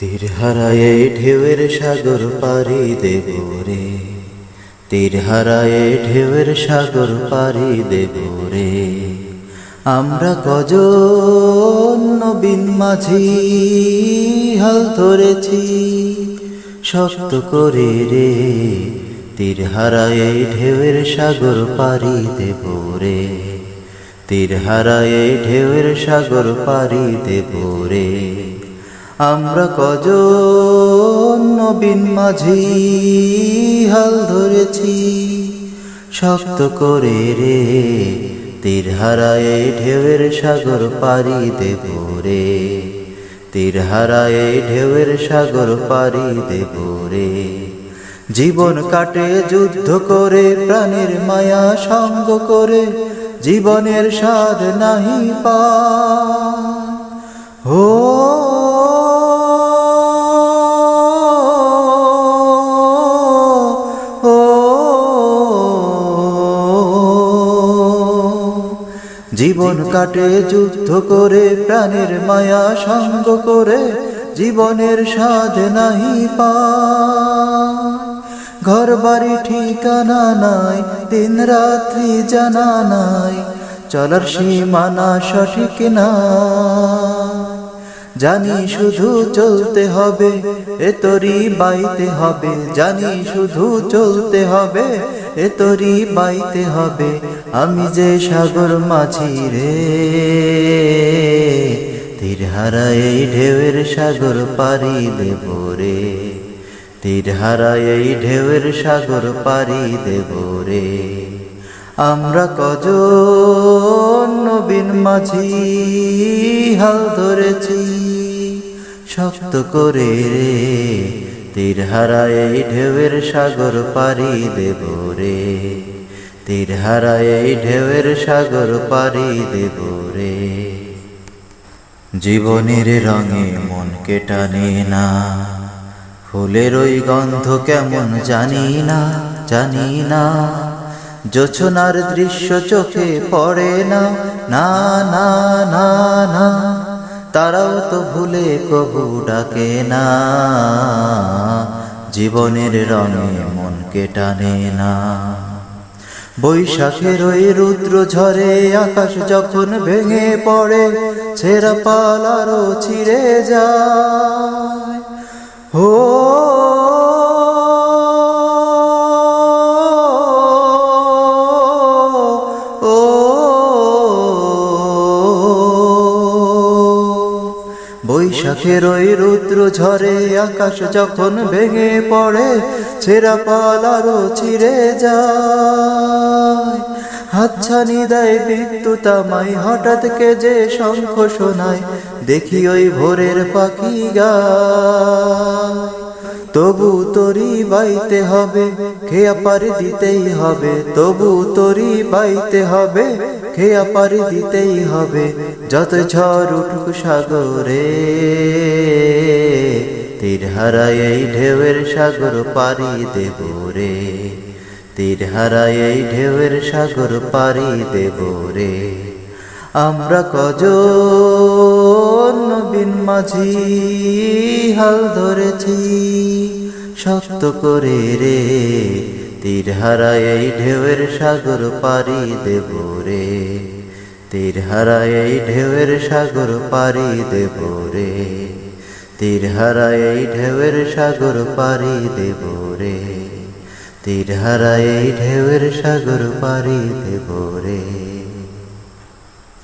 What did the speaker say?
তীর হারায়ে ঢেউয়ের সাগর পারি দেব রে। তীর হারায়ে ঢেউয়ের সাগর পারি দেব রে। আমরা কজন নবীন মাঝি, হাল ধরেছি শক্ত করে রে। তীর হারায়ে ঢেউয়ের সাগর পারি দেব রে। তীর হারায়ে ঢেউয়ের সাগর পারি দেব রে। আমরা কজন নবীন মাঝি হাল ধরেছি, শক্ত করে রে, তীর হারায়ে ঢেউয়ের সাগর পারি দেব রে। তীর হারায়ে ঢেউয়ের সাগর পারি দেব রে। জীবন কাটে, যুদ্ধ করে, প্রাণের মায়া সঙ্গ করে, জীবনের স্বাদ নাহি পা। ও জীবন কাটে, যুদ্ধ করে, প্রাণের মায়া সঙ্গ করে, জীবনের স্বাদ নাহি পা। ঘর বাড়ি ঠিকানা নাই, দিন রাত্রি জানা নাই, চলার সীমানা সঠিক না। জানি শুধু চলতে হবে, এ তরি বাইতে হবে, জানি শুধু চলতে হবে এ তরি বাইতে হবে, আমি যে সাগর মাঝি রে। তীর হারায় এই ঢেউয়ের সাগর পারি দেব রে। তীর হারায় এই ঢেউয়ের সাগর পারি দেব রে। আমরা কজন নবীন মাঝি, হাল ধরেছি শক্ত করে রে। তীর হারায় ঢেউয়ের সাগর পারি দেব রে। তীর হারায় ঢেউয়ের সাগর পারি দেব রে। জীবনের রঙে মন কেটানে না, ফুলের ওই গন্ধ কেমন জানি না জানি না। জোছনার দৃশ্য চোখে পড়ে না না না না না। তারাও তো ভুলে কবু ডাকে না। জীবনের রঙে মন কেটানে না। বৈশাখের ওই রুদ্র ঝরে আকাশ যখন ভেঙে পড়ে, ছেঁড়া পালারও ছিঁড়ে যায়। ও বৈশাখের ওই রুদ্র ঝরে, আকাশ যখন ভেঙে পড়ে, ছেঁড়া পাল আরও ছিঁড়ে যায়। হাতছানি দেয় বিদ্যুৎ আমায়, হঠাৎ কে যে শঙ্খ শোনায়, দেখি ওই ভোরের পাখি গা তবু তরি বাইতে হবে খেয়া পারি দিতেই হবে, তবু তরি বাইতে হবে। খেয়া পারি দিতেই হবে, যত ঝড় উঠুক সাগরে। তীর হারায় এই ঢেউয়ের সাগর পারি দেব রে। তীর হারায় এই ঢেউয়ের সাগর পারি দেব রে। আমরা কজন নবীন মাঝি হাল ধরেছি। শক্ত করে রে তীর হারায় এই ঢেউয়ের সাগর পারি দেব রে। তীর হারায় এই ঢেউয়ের সাগর পারি দেব রে। তীর হারায় এই ঢেউয়ের সাগর পারি দেব রে। তীর হারায় এই ঢেউয়ের সাগর পারি দেব রে।